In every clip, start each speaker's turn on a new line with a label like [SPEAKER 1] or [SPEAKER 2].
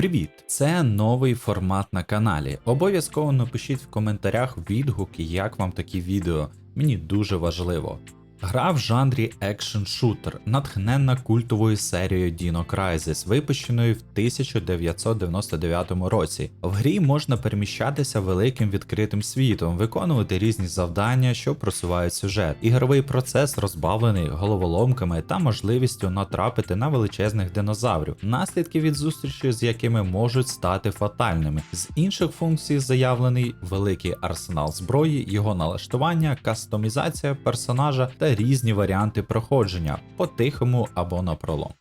[SPEAKER 1] Привіт! Це новий формат на каналі. Обов'язково напишіть в коментарях відгуки, як вам такі відео. Мені дуже важливо. Гра в жанрі екшн шутер, натхненна культовою серією Dino Crisis, випущеною в 1999 році. В грі можна переміщатися великим відкритим світом, виконувати різні завдання, що просувають сюжет. Ігровий процес розбавлений головоломками та можливістю натрапити на величезних динозаврів, наслідки від зустрічі з якими можуть стати фатальними. З інших функцій заявлений великий арсенал зброї, його налаштування, кастомізація персонажа та різні варіанти проходження по-тихому або на пролом.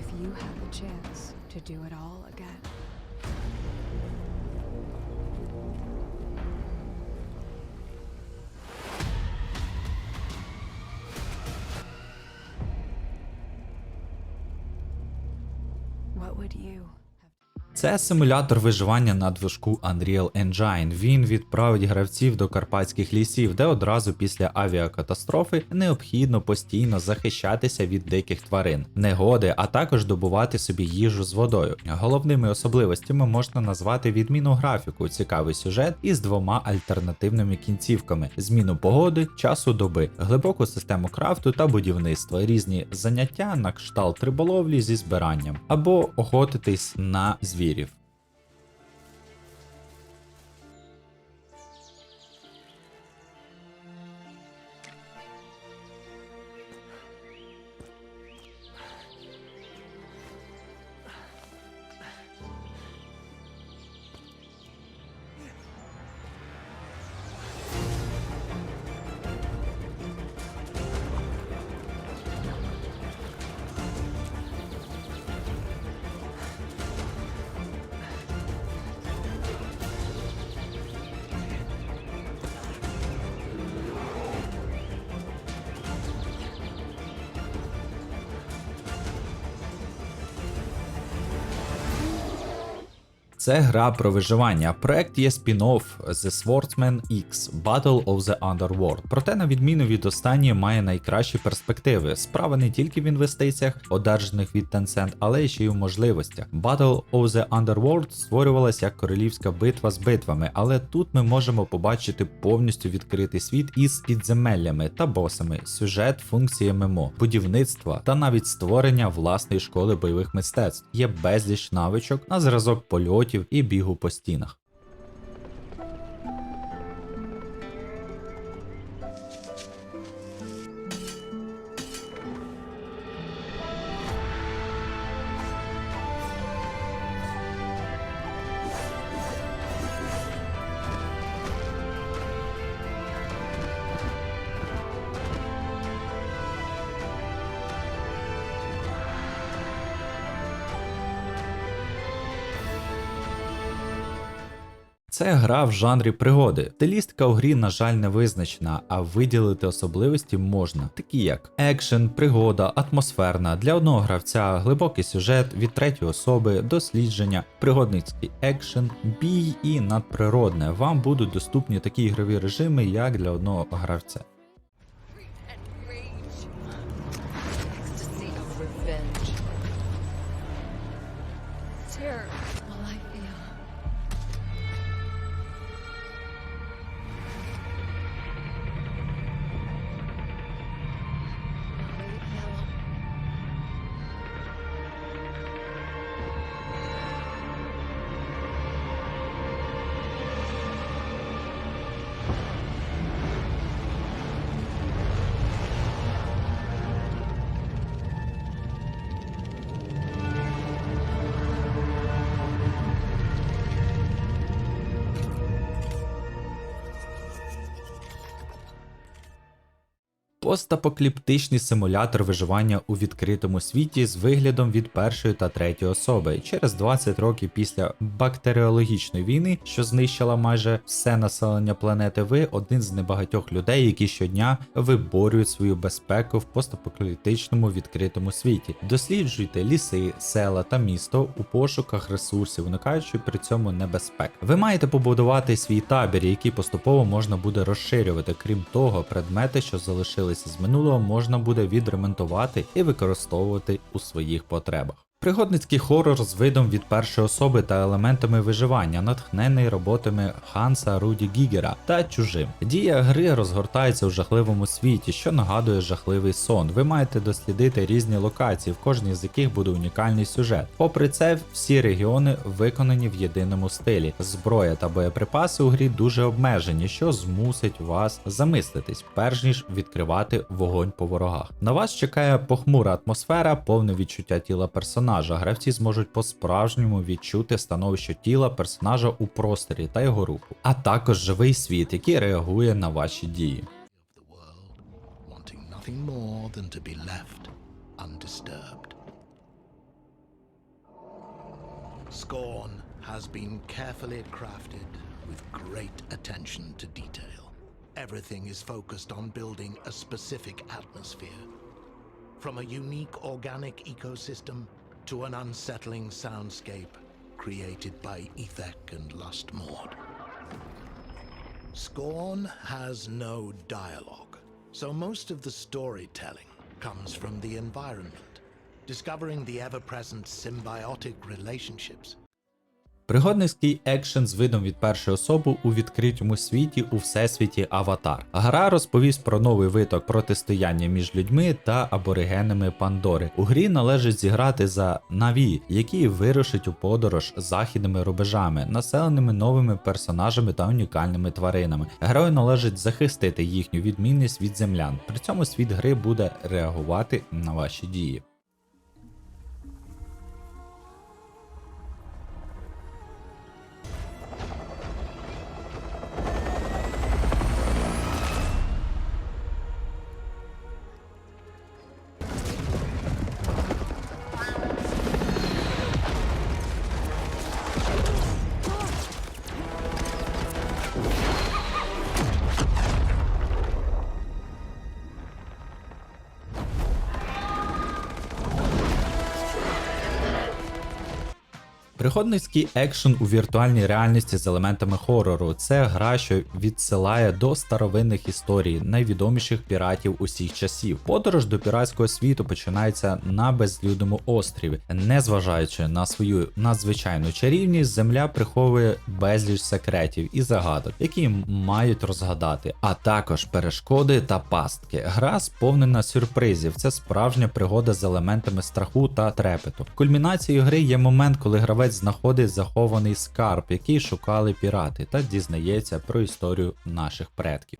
[SPEAKER 2] If you had the what would you have
[SPEAKER 1] Це симулятор виживання на движку Unreal Engine. Він відправить гравців до карпатських лісів, де одразу після авіакатастрофи необхідно постійно захищатися від диких тварин, негоди, а також добувати собі їжу з водою. Головними особливостями можна назвати відміну графіку, цікавий сюжет із двома альтернативними кінцівками: зміну погоди, часу доби, глибоку систему крафту та будівництва, різні заняття на кшталт риболовлі зі збиранням, або охотитись на звірів. Це гра про виживання. Проект є спін-офф The Swordsman X Battle of the Underworld. Проте, на відміну від останньої, має найкращі перспективи. Справа не тільки в інвестиціях, одержаних від Tencent, але ще й у можливостях. Battle of the Underworld створювалася як королівська битва з битвами, але тут ми можемо побачити повністю відкритий світ із підземеллями та босами, сюжет, функції ММО, будівництва та навіть створення власної школи бойових мистецтв. Є безліч навичок на зразок польотів і бігу по стінах. Це гра в жанрі пригоди. Стилістика у грі, на жаль, не визначена, а виділити особливості можна, такі як екшен, пригода, атмосферна. Для одного гравця глибокий сюжет від третьої особи, дослідження, пригодницький екшен, бій і надприродне. Вам будуть доступні такі ігрові режими, як для одного гравця.
[SPEAKER 3] Terror all I feel.
[SPEAKER 1] Постапокаліптичний симулятор виживання у відкритому світі з виглядом від першої та третьої особи. Через 20 років після бактеріологічної війни, що знищила майже все населення планети, ви один з небагатьох людей, які щодня виборюють свою безпеку в постапокаліптичному відкритому світі. Досліджуйте ліси, села та місто у пошуках ресурсів, уникаючи при цьому небезпек. Ви маєте побудувати свій табір, який поступово можна буде розширювати. Крім того, предмети, що залишилися з минулого, можна буде відремонтувати і використовувати у своїх потребах. Пригодницький хорор з видом від першої особи та елементами виживання, натхнений роботами Ханса Руді Гігера та чужим. Дія гри розгортається у жахливому світі, що нагадує жахливий сон. Ви маєте дослідити різні локації, в кожній з яких буде унікальний сюжет. Попри це, всі регіони виконані в єдиному стилі. Зброя та боєприпаси у грі дуже обмежені, що змусить вас замислитись, перш ніж відкривати вогонь по ворогах. На вас чекає похмура атмосфера, повне відчуття тіла персонажа. Гравці зможуть по-справжньому відчути становище тіла персонажа у просторі та його руху, а також живий світ, який реагує на ваші дії.
[SPEAKER 4] Scorn has been carefully crafted with great attention to detail. Everything is focused on building a specific atmosphere. From a unique organic ecosystem to an unsettling soundscape created by Ethek and Lustmord. Scorn has no dialogue, so most of the storytelling comes from the environment, discovering the ever present symbiotic relationships
[SPEAKER 1] Пригодницький екшен з видом від першої особи у відкритому світі у всесвіті Аватар. Гра розповість про новий виток протистояння між людьми та аборигенами Пандори. У грі належить зіграти за Наві, які вирушать у подорож західними рубежами, населеними новими персонажами та унікальними тваринами. Герою належить захистити їхню відмінність від землян. При цьому світ гри буде реагувати на ваші дії. Пригодницький екшен у віртуальній реальності з елементами хорору. Це гра, що відсилає до старовинних історій найвідоміших піратів усіх часів. Подорож до піратського світу починається на безлюдному острові. Незважаючи на свою надзвичайну чарівність, земля приховує безліч секретів і загадок, які мають розгадати, а також перешкоди та пастки. Гра сповнена сюрпризів. Це справжня пригода з елементами страху та трепету. Кульмінацією гри є момент, коли гравець знаходить захований скарб, який шукали пірати, та дізнається про історію наших предків.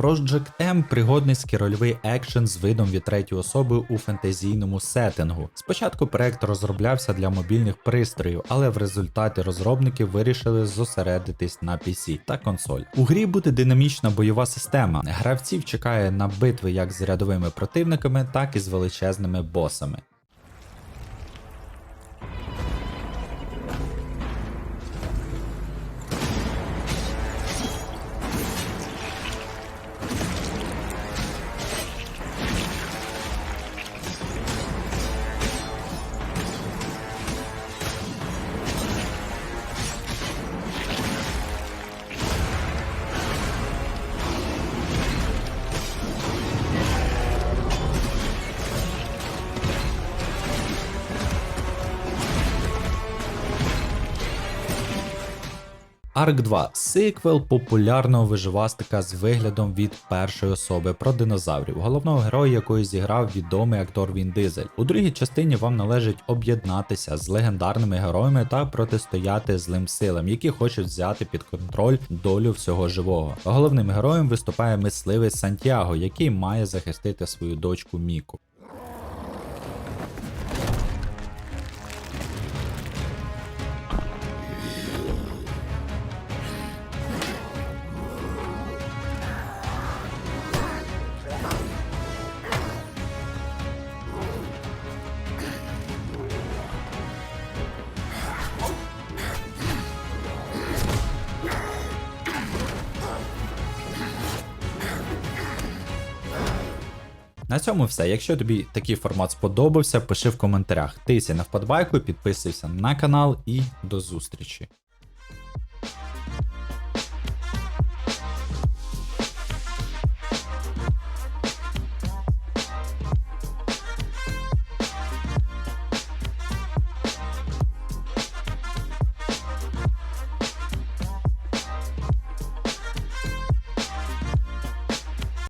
[SPEAKER 1] Project M пригодницький рольовий екшен з видом від третьої особи у фентезійному сеттингу. Спочатку проект розроблявся для мобільних пристроїв, але в результаті розробники вирішили зосередитись на PC та консоль. У грі буде динамічна бойова система. Гравців чекає на битви як з рядовими противниками, так і з величезними босами. Ark 2 сиквел популярного виживастика з виглядом від першої особи про динозаврів, головного героя якої зіграв відомий актор Він Дизель. У другій частині вам належить об'єднатися з легендарними героями та протистояти злим силам, які хочуть взяти під контроль долю всього живого. Головним героєм виступає мисливець Сантьяго, який має захистити свою дочку Міку. На цьому все. Якщо тобі такий формат сподобався, пиши в коментарях. Тисяй на вподобайку, підписуйся на канал і до зустрічі.